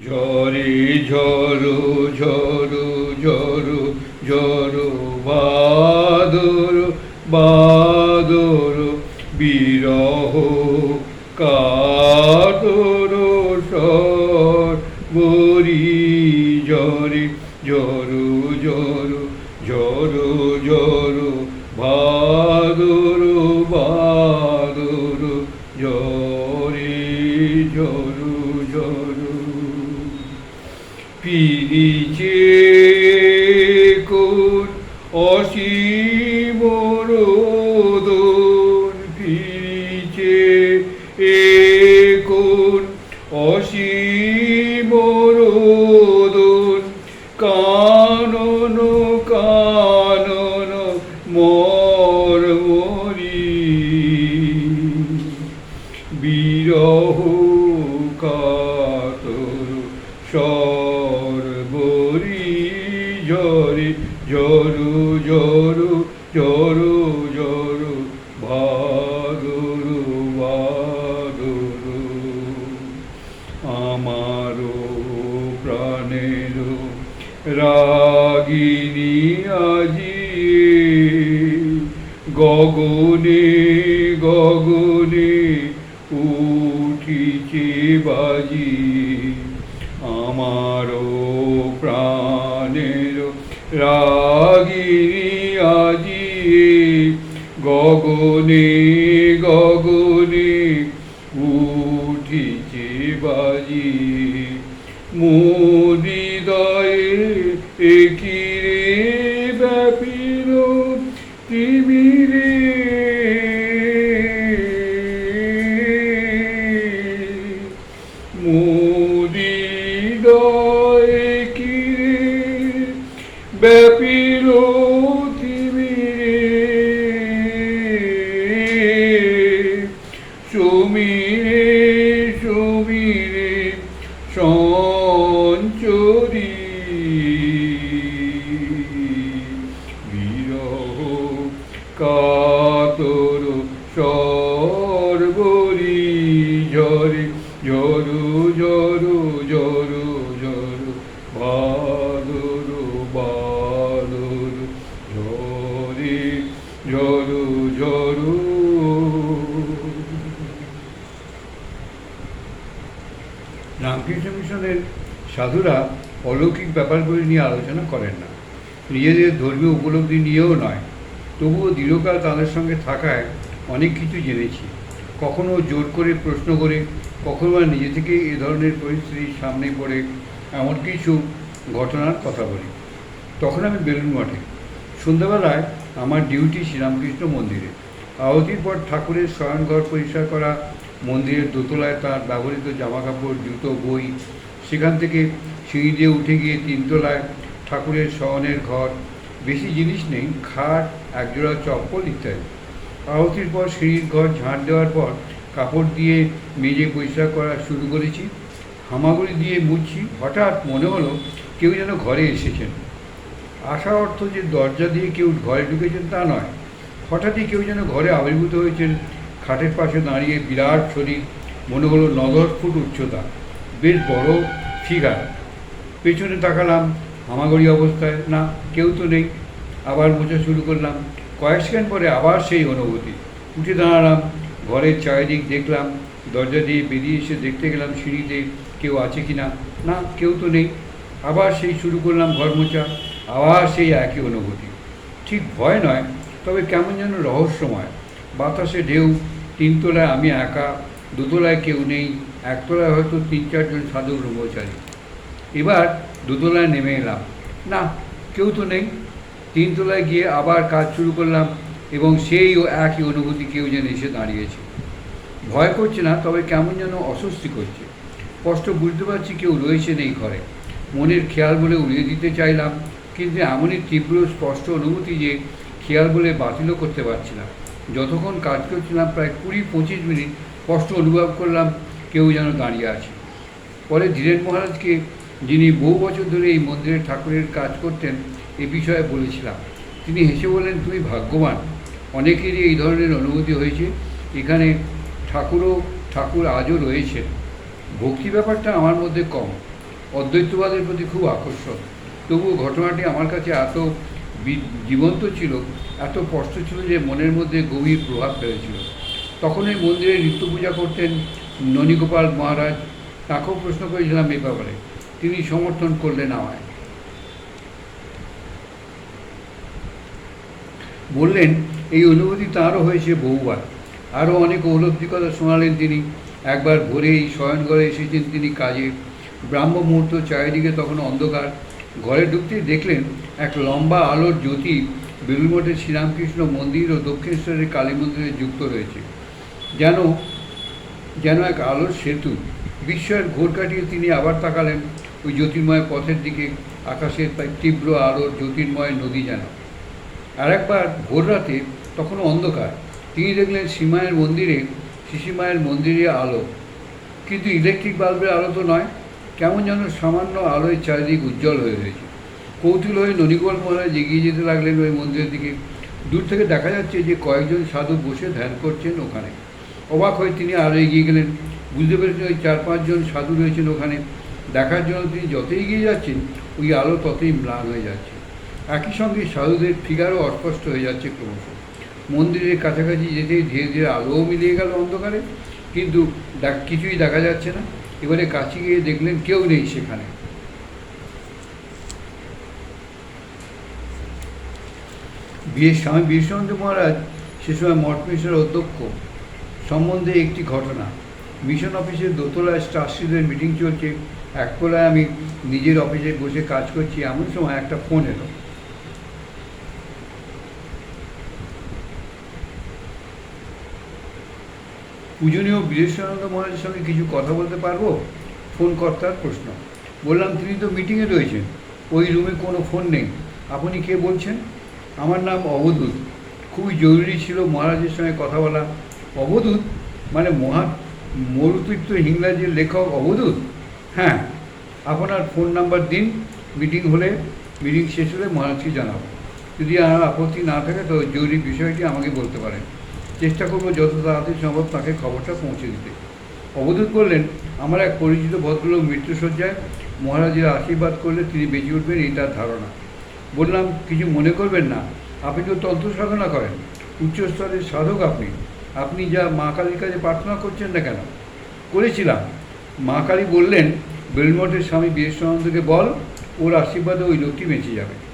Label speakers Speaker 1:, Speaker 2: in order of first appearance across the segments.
Speaker 1: ঝরে ঝরো ঝরো ঝরো ঝরো বাদর বাদর বিরহ কাতর সর বরি ঝরে ঝরো ঝরো ঝরো ঝরো পিরিচে কোন অসীম রোদন পিরিচে এ কোন অসীম ঝরু ঝরু ঝরু ঝরু ভাদরু ভাদরু আমারও প্রাণের রাগিনী আজি। গগনে গগনে উঠিছে বাজি। আমারও প্রাণের আজি গগনে গগনে উঠিছে বাজি মোদিদয়ে তুমি রামকৃষ্ণ মিশনের সাধুরা অলৌকিক ব্যাপারগুলি নিয়ে আলোচনা করেন না। নিজেদের ধর্মীয় উপলব্ধি নিয়েও নয়, তবুও দীর্ঘকাল তাদের সঙ্গে থাকায় অনেক কিছু জেনেছি। কখনো জোর করে প্রশ্ন করে, কখনো বা নিজে থেকে এ ধরনের পরিস্থিতির সামনে পড়ে এমন কিছু ঘটনার কথা বলি। তখন আমি বেলুন মঠে। সন্ধ্যাবেলায় আমার ডিউটি শ্রীরামকৃষ্ণ মন্দিরে। আহতির পর ঠাকুরের শয়নঘর পরিষ্কার করা মন্দিরের দোতলায় তার ব্যবহৃত জামাকাপড়, জুতো, বই, সেখান থেকে সিঁড়ি দিয়ে উঠে গিয়ে তিনতলায় ঠাকুরের শয়নের ঘর, বেশি জিনিস নেই, খাট, একজোড়া চপ্পল ইত্যাদি। আহতির পর সিঁড়ির ঘর ঝাঁট দেওয়ার পর কাপড় দিয়ে মেজে পরিষ্কার করা শুরু করেছি। হামাগুড়ি দিয়ে মুছছি হঠাৎ মনে হলো কেউ যেন ঘরে এসেছেন। আশা অর্থ যে দরজা দিয়ে কেউ ঘরে ঢুকেছেন তা নয়। হঠাৎই কেউ যেন ঘরে আবির্ভূত হয়েছেন খাটের পাশে দাঁড়িয়ে বিরাট শরীর, মনে হলো ন দশ ফুট উচ্চতা। বেশ বড় ফিগার। পেছনে তাকালাম, হামাগুড়ি অবস্থায়। না, কেউ তো নেই। আবার মোছা শুরু করলাম। কয়েক সেকেন্ড পরে আবার সেই অনুভূতি। উঠে দাঁড়ালাম, ঘরের চারিদিক দেখলাম, দরজা দিয়ে বেরিয়ে এসে দেখতে গেলাম সিঁড়িতে কেউ আছে কি না না, কেউ তো নেই। আবার সেই শুরু করলাম ঘর মোছা। আবার সেই একই অনুভূতি। ঠিক ভয় নয়, তবে কেমন যেন রহস্যময়। বাতাসে ঢেউ তিনতলায় আমি একা দুতলায় কেউ নেই একতলায় হয়তো তিন চারজন সাধু ব্রহ্মচারী। এবার দুতলায় নেমে এলাম। না, কেউ তো নেই। তিনতলায় গিয়ে আবার কাজ শুরু করলাম এবং সেই একই অনুভূতি কেউ যেন এসে দাঁড়িয়েছে। ভয় করছে না, তবে কেমন যেন অস্বস্তি করছে। স্পষ্ট বুঝতে পারছি কেউ রয়েছেন এই ঘরে। মনের খেয়াল বলে উড়িয়ে দিতে চাইলাম, কিন্তু এমনই তীব্র স্পষ্ট অনুভূতি যে খেয়াল বলে বাতিলও করতে পারছি না। যতক্ষণ কাজ করছিলাম প্রায় কুড়ি পঁচিশ মিনিট কষ্ট অনুভব করলাম কেউ যেন দাঁড়িয়ে আছে। পরে ধীরেন মহারাজকে যিনি বহু বছর ধরে এই মন্দিরে ঠাকুরের কাজ করতেন, এ বিষয়ে বলেছিলাম। তিনি হেসে বললেন, তুমি ভাগ্যবান। অনেকেরই এই ধরনের অনুভূতি হয়েছে। এখানে ঠাকুরও, ঠাকুর আজও রয়েছেন। ভক্তি ব্যাপারটা আমার মধ্যে কম। অদ্বৈতবাদের প্রতি খুব আকর্ষণ। তবুও ঘটনাটি আমার কাছে এত জীবন্ত ছিল, এত স্পষ্ট ছিল যে মনের মধ্যে গভীর প্রভাব ফেলেছিল। তখন এই মন্দিরে নিত্য পূজা করতেন ননীগোপাল মহারাজ। তাকেও প্রশ্ন করেছিলাম এই ব্যাপারে। তিনি সমর্থন করলেন আমায়। বললেন, এই অনুভূতি তাঁরও হয়েছে বহুবার। আরও অনেক উপলব্ধি কথা শোনালেন তিনি। একবার ভোরেই শয়নঘরে এসেছেন তিনি কাজে। ব্রাহ্ম মুহূর্ত চারিদিকে তখন অন্ধকার। ঘরে ঢুকতেই দেখলেন এক লম্বা আলোর জ্যোতি বেলুমঠের শ্রীরামকৃষ্ণ মন্দির ও দক্ষিণেশ্বরের কালী মন্দিরে যুক্ত রয়েছে। যেন যেন এক আলোর সেতু। বিস্ময়ের ঘোর কাটিয়ে তিনি আবার তাকালেন ওই জ্যোতির্ময় পথের দিকে, আকাশের তীব্র আলোর জ্যোতির্ময় নদী যেন। আর একবার ভোর রাতে তখনও অন্ধকার। তিনি দেখলেন সীমায়ের মন্দিরে শিশিমায়ের মন্দিরে আলো। কিন্তু ইলেকট্রিক বাল্বের আলো তো নয়, কেমন যেন সামান্য আলোয় চারিদিক উজ্জ্বল হয়ে রয়েছে। কৌতূহল হয়ে ননিগোল মহারাজ এগিয়ে যেতে লাগলেন ওই মন্দিরের দিকে। দূর থেকে দেখা যাচ্ছে যে কয়েকজন সাধু বসে ধ্যান করছেন ওখানে। অবাক হয়ে তিনি আরও এগিয়ে গেলেন। বুঝতে পেরেছেন ওই চার পাঁচজন সাধু রয়েছেন ওখানে। দেখার জন্য তিনি যতই এগিয়ে যাচ্ছেন, ওই আলো ততই ম্লান হয়ে যাচ্ছে। একই সঙ্গে সাধুদের ফিগারও অস্পষ্ট হয়ে যাচ্ছে ক্রমশ। মন্দিরের কাছাকাছি যেতেই ধীরে ধীরে আলোও মিলিয়ে গেল অন্ধকারে। কিন্তু কিছুই দেখা যাচ্ছে না। এবারে কাছে গিয়ে দেখলেন কেউ নেই সেখানে। বিয়ে স্বামী বিবেকানন্দ মহারাজ সে সময় মঠ মিশনের অধ্যক্ষ। সম্বন্ধে একটি ঘটনা। মিশন অফিসের দোতলায় স্টাফসিদের মিটিং চলছে। এক কোলায় আমি নিজের অফিসে বসে কাজ করছি। এমন সময় একটা ফোন এলো। পূজনীয় বীরেশ্বরানন্দ মহারাজের সঙ্গে কিছু কথা বলতে পারব? ফোন কর্তার প্রশ্ন। বললাম, তিনি তো মিটিংয়ে রয়েছেন। ওই রুমে কোনো ফোন নেই। আপনি কে বলছেন? আমার নাম অবধূত। খুবই জরুরি ছিল মহারাজের সঙ্গে কথা বলা। অবধূত মানে মহা মরুতীর্থ ইংরাজির লেখক অবধূত? হ্যাঁ আপনার ফোন নাম্বার দিন, মিটিং হলে, মিটিং শেষ হলে মহারাজকে জানাব। যদি আর আপত্তি না থাকে, তো জরুরি বিষয়টি আমাকে বলতে পারেন। চেষ্টা করব যত তাড়াতাড়ি সম্ভব তাকে খবরটা পৌঁছে দিতে। অবধূত বললেন, আমার এক পরিচিত ভদ্রলোক মৃত্যুসজ্জায় মহারাজের আশীর্বাদ করলে তিনি বেঁচে উঠবেন এই তার ধারণা। বললাম, কিছু মনে করবেন না। আপনি তো তন্ত্র সাধনা করেন। উচ্চস্তরের সাধক আপনি। আপনি যা মা কালীর কাছে প্রার্থনা করছেন না কেন? করেছিলাম। মা কালী বললেন, বেলমঠের স্বামী বিবেকানন্দকে বল, ওর আশীর্বাদে ওই লোকটি বেঁচে যাবে।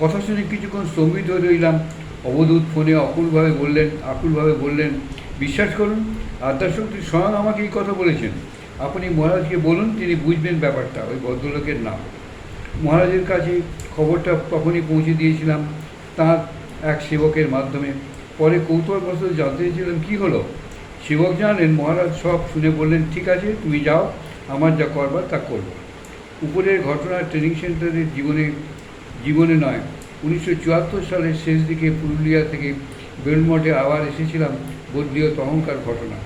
Speaker 1: কথা শুনে কিছুক্ষণ স্তম্ভিত হয়ে রইলাম। অবধূত ফোনে অকুলভাবে বললেন, আকুলভাবে বললেন, বিশ্বাস করুন, আদ্যাশক্তি স্বয়ং আমাকে এই কথা বলেছেন। আপনি মহারাজকে বলুন, তিনি বুঝবেন ব্যাপারটা। ওই ভদ্রলোকের নাম। মহারাজের কাছে খবরটা তখনই পৌঁছে দিয়েছিলাম তার এক সেবকের মাধ্যমে। পরে কৌতূহলবশত জানতে চেয়েছিলাম, কী হলো? সেবক জানেন মহারাজ সব শুনে বললেন, ঠিক আছে, তুমি যাও, আমার যা করবার তা করব। উপরের ঘটনা ট্রেনিং সেন্টারের জীবনে জীবনে নয়, উনিশশো সালের শেষ দিকে পুরুলিয়া থেকে বেলমঠে আবার এসেছিলাম বদলীয় তহংকার ঘটনা।